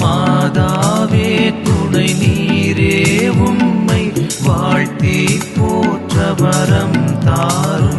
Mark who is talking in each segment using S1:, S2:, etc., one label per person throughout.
S1: மாதாவே துணை நீரே உம்மை வாழ்த்தி போற்ற வரம் தாரும்.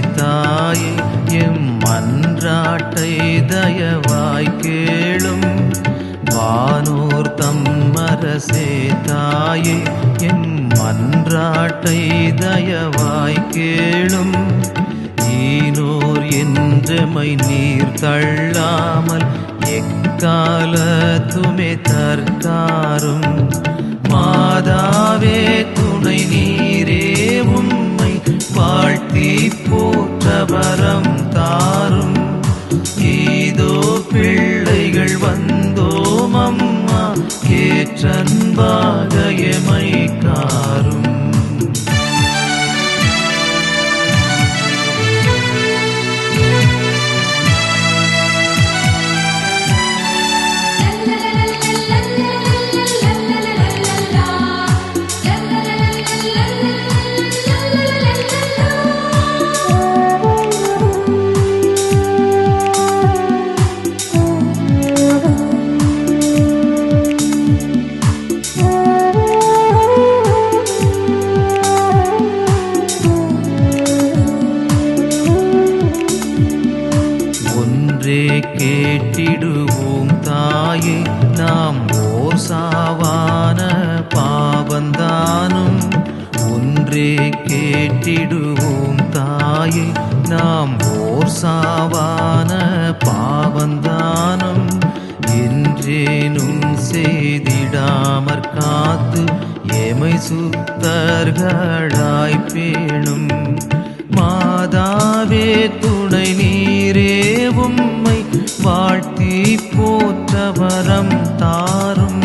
S1: தாயே எம் மன்றாட்டை தயவாய் கேளும். வானோர் தம்மரசே தாயே எம் மன்றாட்டை தயவாய் கேளும். ஈனோர் என்றமை நீர் தள்ளாமல் எக்காலத்துமே தற்காரும். மாதாவே துணை நீரே வாழ்த்தி போற்ற தாரும் ஏதோ பிள்ளைகள் வந்தோம் அம்மா ஏற்றன்பாக எமை கேட்டிடுவோம் தாயே. நாம் ஓர் சாவான பாவந்தானும் ஒன்றே கேட்டிடுவோம் தாயே. நாம் ஓர் சாவான பாவந்தானும் என்றேனும் செய்திடாமற் காத்து எமை சுத்தர்களாய் பேணும். மாதாவே துணை நீரே உம்மை வாழ்த்தி போற்ற வரம் தாரும்.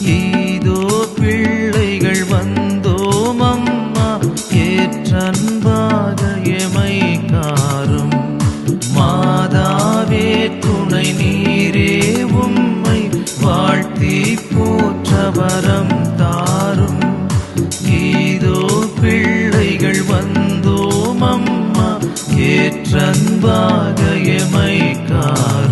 S1: ஈதோ பிள்ளைகள் வந்தோம் அம்மா ஏற்றன்பாக எமை காரும். மாதாவே துணை நீரே ஏற்றன்பாக எமை கார்